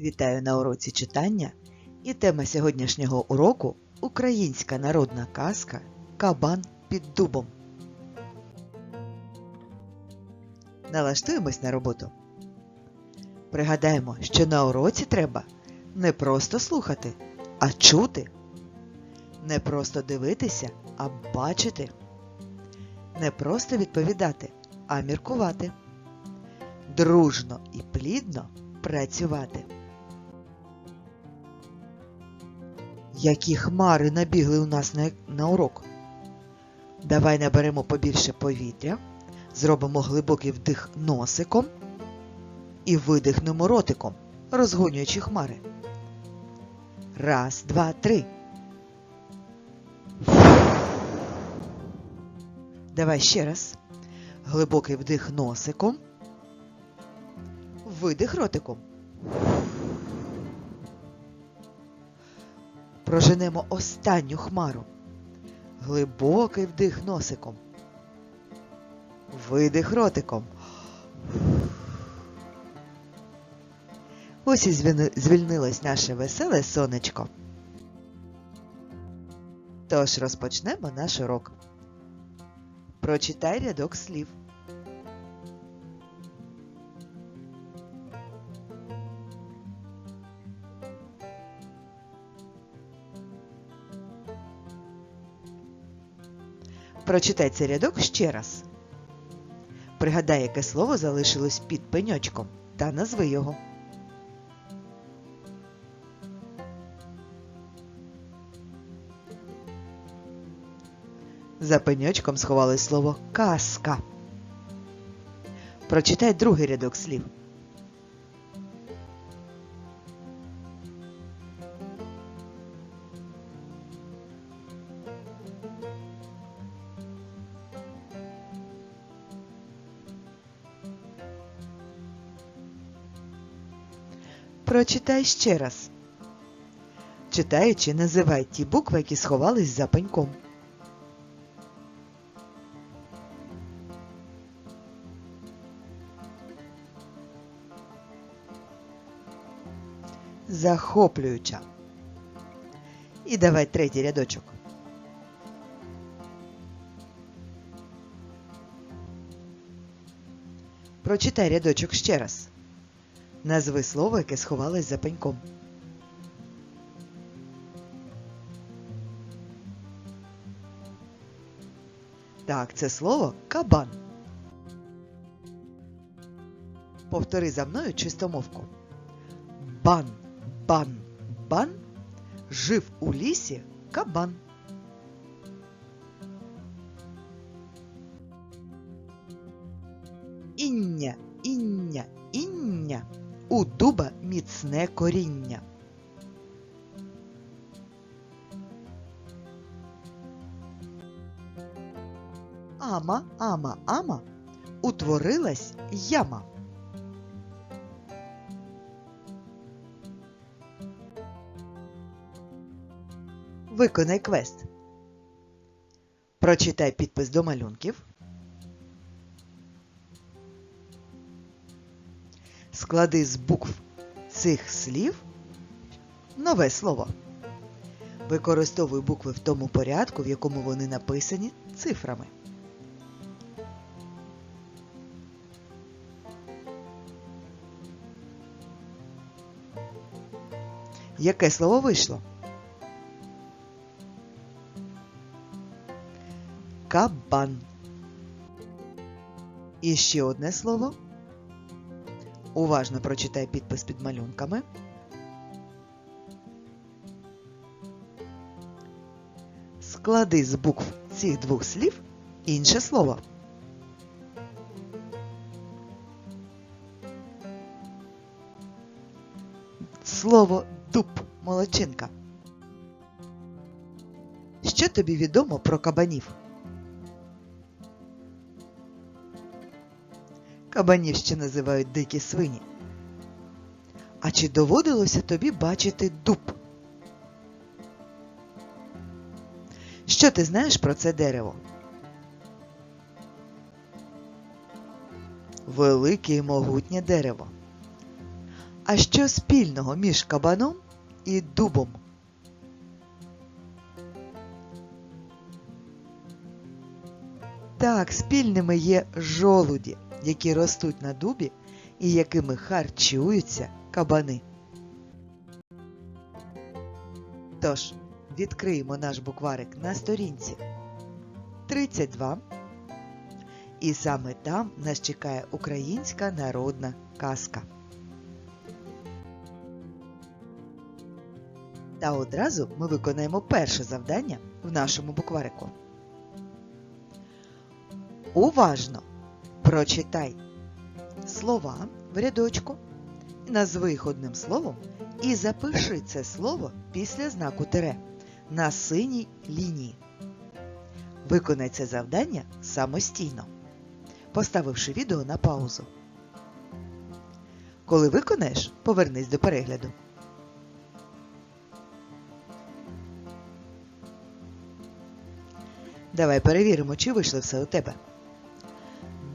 Вітаю на уроці читання і тема сьогоднішнього уроку Українська народна казка Кабан під дубом. Налаштуємось на роботу. Пригадаємо, що на уроці треба не просто слухати, а чути. Не просто дивитися, а бачити. Не просто відповідати, а міркувати. Дружно і плідно працювати. Які хмари набігли у нас на, на урок. Давай наберемо побільше повітря, зробимо глибокий вдих носиком і видихнемо ротиком, розгонюючи хмари. Раз, два, три. Давай ще раз. Глибокий вдих носиком. Видих ротиком. Проженемо останню хмару. Глибокий вдих носиком. Видих ротиком. Ось і звільнилось наше веселе сонечко. Тож розпочнемо наш урок. Прочитай рядок слів. Прочитай цей рядок ще раз. Пригадай, яке слово залишилось під пеньочком, та назви його. За пеньочком сховалось слово казка. Прочитай другий рядок слів. Прочитай ще раз. Читаючи, називай ті букви, які сховались за пеньком. Захоплююча. І давай третій рядочок. Прочитай рядочок ще раз. Назви слово, яке сховалось за пеньком. Так, це слово кабан. Повтори за мною чистомовку. Бан, бан, бан. Жив у лісі кабан. Міцне коріння. Ама, ама, ама. Утворилась яма. Виконай квест. Прочитай підпис до малюнків. Склади з букв цих слів нове слово. Використовуй букви в тому порядку, в якому вони написані цифрами. Яке слово вийшло? Кабан. І ще одне слово. Уважно прочитай підпис під малюнками. Склади з букв цих двох слів інше слово. Слово дуб молодчинка. Що тобі відомо про кабанів? Кабанів ще називають дикі свині. А чи доводилося тобі бачити дуб? Що ти знаєш про це дерево? Велике і могутнє дерево. А що спільного між кабаном і дубом? Так, спільними є жолуді, які ростуть на дубі і якими харчуються кабани. Тож, відкриємо наш букварик на сторінці 32. І саме там нас чекає українська народна казка. Та одразу ми виконаємо перше завдання в нашому букварику. Уважно прочитай слова в рядочку, назви їх одним словом і запиши це слово після знаку тире на синій лінії. Виконай це завдання самостійно, поставивши відео на паузу. Коли виконаєш, повернись до перегляду. Давай перевіримо, чи вийшло все у тебе.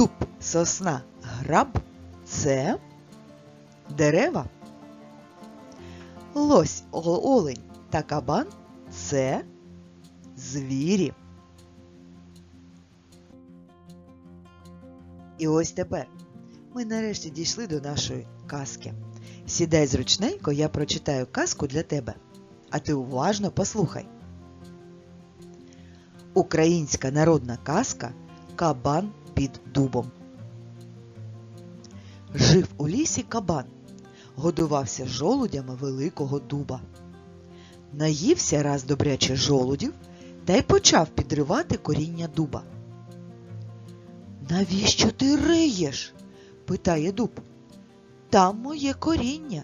Дуб, сосна, граб це дерева. Лось, олень та кабан це звірі. І ось тепер ми нарешті дійшли до нашої казки. Сідай зручненько, я прочитаю казку для тебе, а ти уважно послухай. Українська народна казка Кабан під дубом. Жив у лісі кабан, годувався жолудями великого дуба. Наївся раз добряче жолудів та й почав підривати коріння дуба. Навіщо ти риєш? питає дуб. Там моє коріння.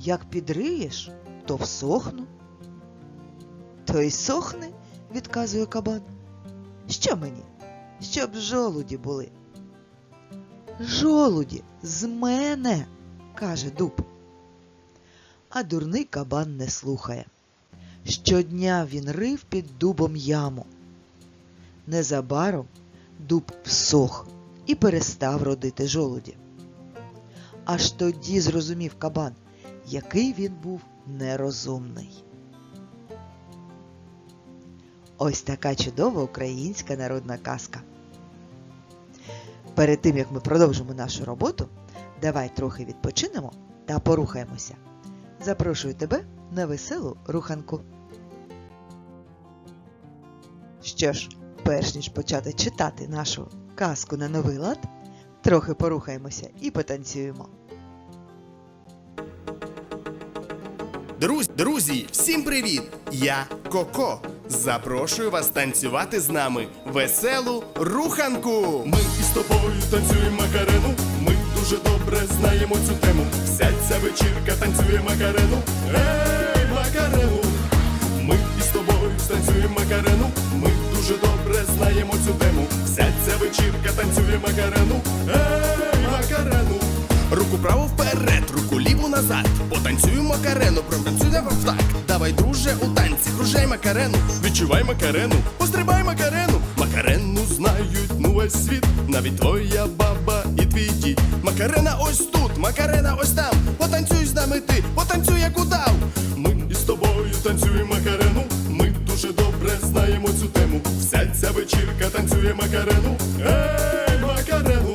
Як підриєш, то всохну. То й сохне, відказує кабан. Що мені? Щоб жолуді були. Жолуді з мене, каже дуб. А дурний кабан не слухає. Щодня він рив під дубом яму. Незабаром дуб всох і перестав родити жолуді. Аж тоді зрозумів кабан, який він був нерозумний. Ось така чудова українська народна казка. Перед тим як ми продовжимо нашу роботу, давай трохи відпочинемо та порухаємося. Запрошую тебе на веселу руханку. Що ж, перш ніж почати читати нашу казку на новий лад, трохи порухаємося і потанцюємо. Друзі, друзі, всім привіт! Я Коко. Запрошую вас танцювати з нами веселу руханку. Ми із тобою танцюємо макарену. Ми дуже добре знаємо цю тему. Вся ця вечірка танцює макарену. Ей, макарену! Ми із тобою станцюємо макарену. Ми дуже добре знаємо цю тему. Вся ця вечірка танцює макарену. Ей, макарену! Руку праву вперед, руку ліву назад. Макарену, протанцюємо в так. Давай, друже, у танці, кружай макарену. Відчувай макарену, пострибай макарену. Макарену знають ну весь світ. Навіть твоя баба і твій дід. Макарена ось тут, макарена ось там. Потанцюй з нами ти, потанцюй як удав. Ми із тобою танцюємо макарену. Ми дуже добре знаємо цю тему. Вся ця вечірка танцює макарену. Ей, макарену!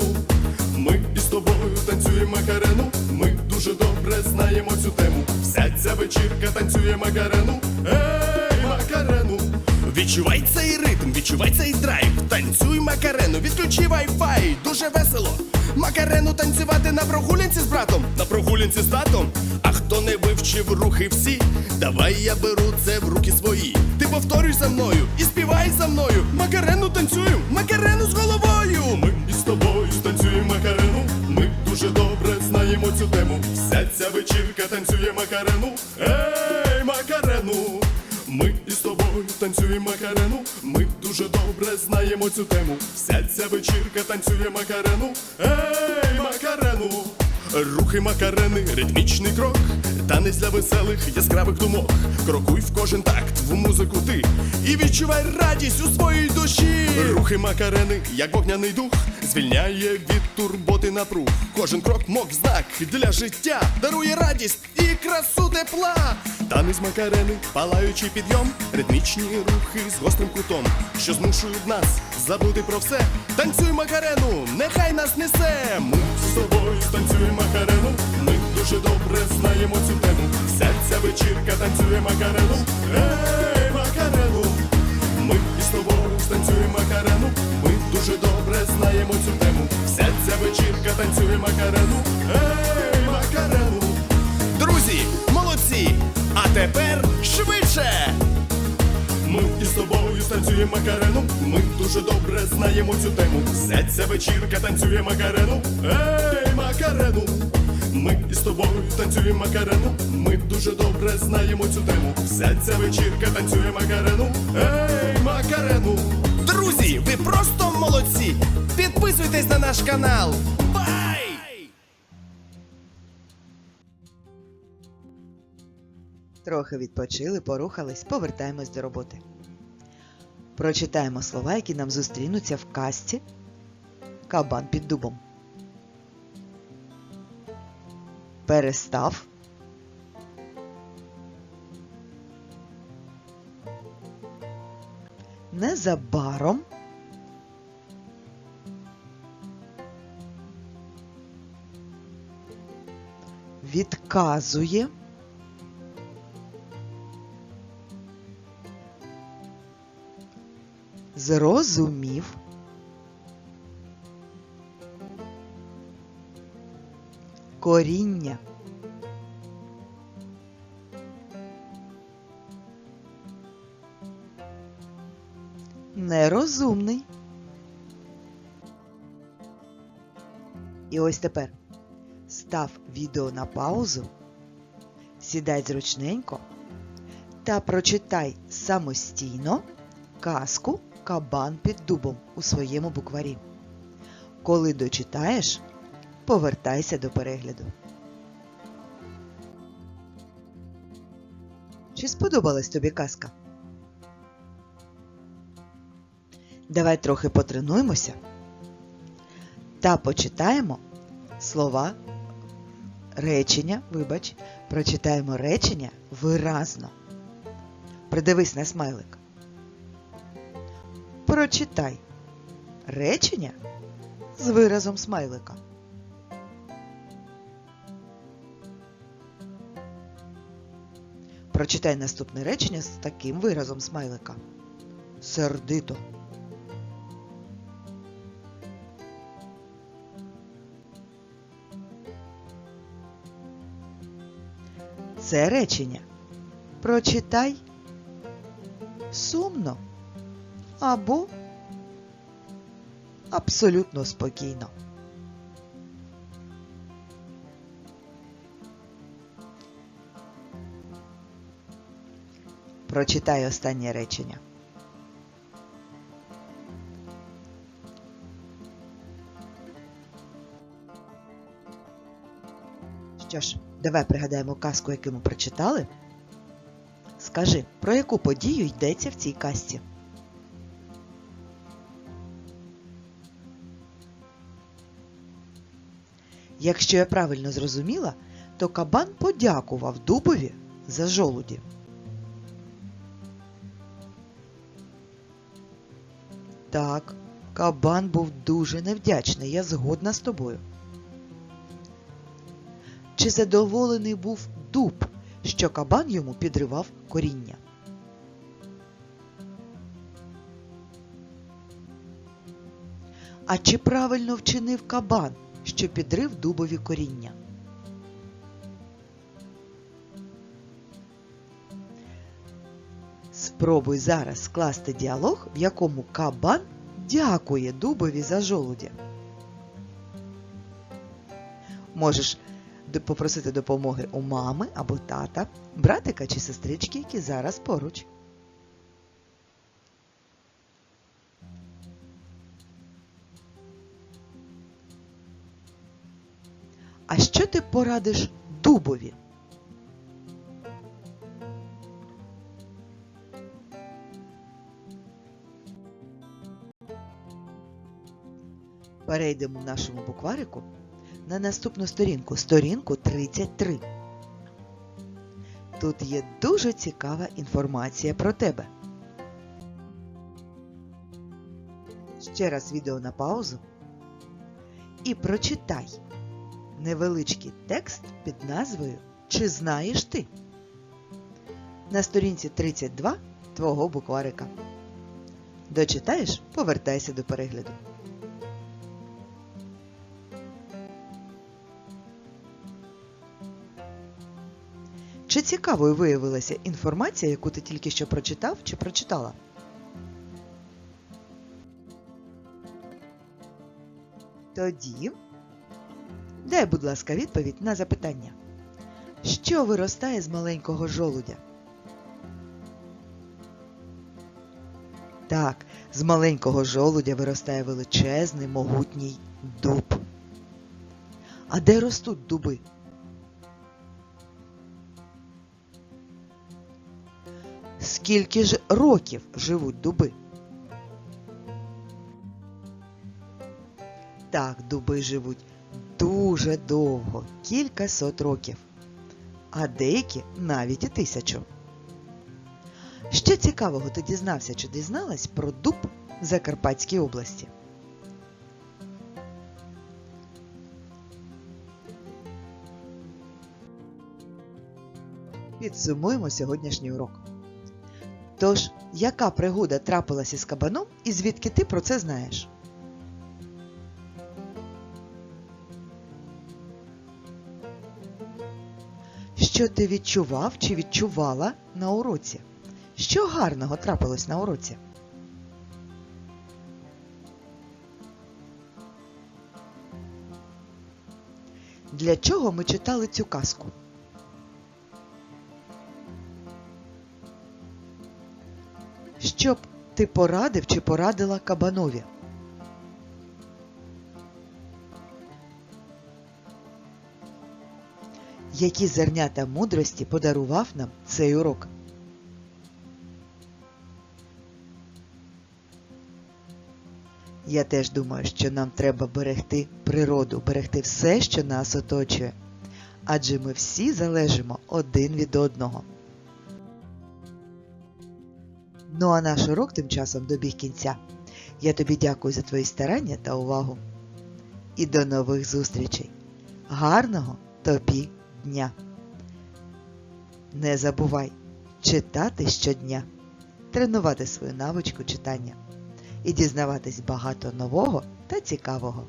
Ми із тобою танцюємо макарену. Ми дуже добре знаємо цю тему. Ця вечірка танцює макарену. Ей, макарену! Відчувай цей ритм, відчувай цей драйв. Танцюй макарену, відключи вай-фай, дуже весело. Макарену танцювати на прогулянці з братом, на прогулянці з татом. А хто не вивчив рухи всі, давай я беру це в руки свої. Ти повторюй за мною і співай за мною. Макарену танцюю, макарену з головою. Ми із тобою станцюємо макарену. Ми дуже добре знаємо цю тему. Вся ця вечірка танцює макарену. Ей, макарену! Ми із тобою танцюємо макарену. Ми дуже добре знаємо цю тему. Вся ця вечірка танцює макарену. Ей, макарену! Рухи макарени, ритмічний крок, танець для веселих яскравих думок. Крокуй в кожен такт, в музику ти і відчувай радість у своїй душі. Рухи макарени, як вогняний дух, звільняє від турботи напруг. Кожен крок мов знак для життя, дарує радість і красу тепла. Танець макарени, палаючий підйом, ритмічні рухи з гострим кутом, що змушують нас забути про все. Танцюй макарену, нехай нас несе. Ми З тобою танцюємо макарену, дуже добре знаємо цю тему. Вся ця вечірка танцює макарену, ей, макарену. Ми із тобою станцюємо макарену, ми дуже добре знаємо цю тему. Вся ця вечірка танцює макарену, ей, макарену. Друзі, молодці! А тепер швидше! Ми із тобою станцюємо макарену, ми дуже добре знаємо цю тему. Вся ця вечірка танцює макарену, ей, макарену. Ми із тобою танцюємо макарену, ми дуже добре знаємо цю тему. Вся ця вечірка танцює макарену, ей, макарену. Друзі, ви просто молодці! Підписуйтесь на наш канал! Бай! Трохи відпочили, порухались, повертаємось до роботи. Прочитаємо слова, які нам зустрінуться в казці Кабан під дубом. Перестав. Незабаром. Відказує. Зрозумів. Коріння. Нерозумний. І ось тепер став відео на паузу, сідай зручненько та прочитай самостійно казку Кабан під дубом у своєму букварі. Коли дочитаєш, повертайся до перегляду. Чи сподобалась тобі казка? Давай трохи потренуємося та почитаємо слова речення, вибач, прочитаємо речення виразно. Придивись на смайлик. Прочитай речення з виразом смайлика. Прочитай наступне речення з таким виразом смайлика. Сердито. Це речення. Прочитай сумно або абсолютно спокійно. Прочитай останнє речення. Що ж, давай пригадаємо казку, яку ми прочитали. Скажи, про яку подію йдеться в цій казці? Якщо я правильно зрозуміла, то кабан подякував дубові за жолуді. Так, кабан був дуже невдячний, я згодна з тобою. Чи задоволений був дуб, що кабан йому підривав коріння? А чи правильно вчинив кабан, що підрив дубові коріння? Спробуй зараз скласти діалог, в якому кабан дякує дубові за жолудя. Можеш попросити допомоги у мами або тата, братика чи сестрички, які зараз поруч. А що ти порадиш дубові? Перейдемо в нашому букварику на наступну сторінку, сторінку 33. Тут є дуже цікава інформація про тебе. Ще раз відео на паузу і прочитай невеличкий текст під назвою Чи знаєш ти? На сторінці 32 твого букварика. Дочитаєш, повертайся до перегляду. Чи цікавою виявилася інформація, яку ти тільки що прочитав чи прочитала? Тоді дай, будь ласка, відповідь на запитання. Що виростає з маленького жолудя? Так, з маленького жолудя виростає величезний могутній дуб. А де ростуть дуби? Скільки ж років живуть дуби? Так, дуби живуть дуже довго, кілька сот років, а деякі навіть і тисячу. Що цікавого ти дізнався чи дізналась про дуб в Закарпатській області? Підсумуємо сьогоднішній урок. Тож, яка пригода трапилася із кабаном і звідки ти про це знаєш? Що ти відчував чи відчувала на уроці? Що гарного трапилось на уроці? Для чого ми читали цю казку? Щоб ти порадив чи порадила кабанові? Які зернята мудрості подарував нам цей урок? Я теж думаю, що нам треба берегти природу, берегти все, що нас оточує. Адже ми всі залежимо один від одного. Ну а наш урок тим часом добіг кінця. Я тобі дякую за твої старання та увагу. І до нових зустрічей. Гарного тобі дня! Не забувай читати щодня, тренувати свою навичку читання і дізнаватись багато нового та цікавого.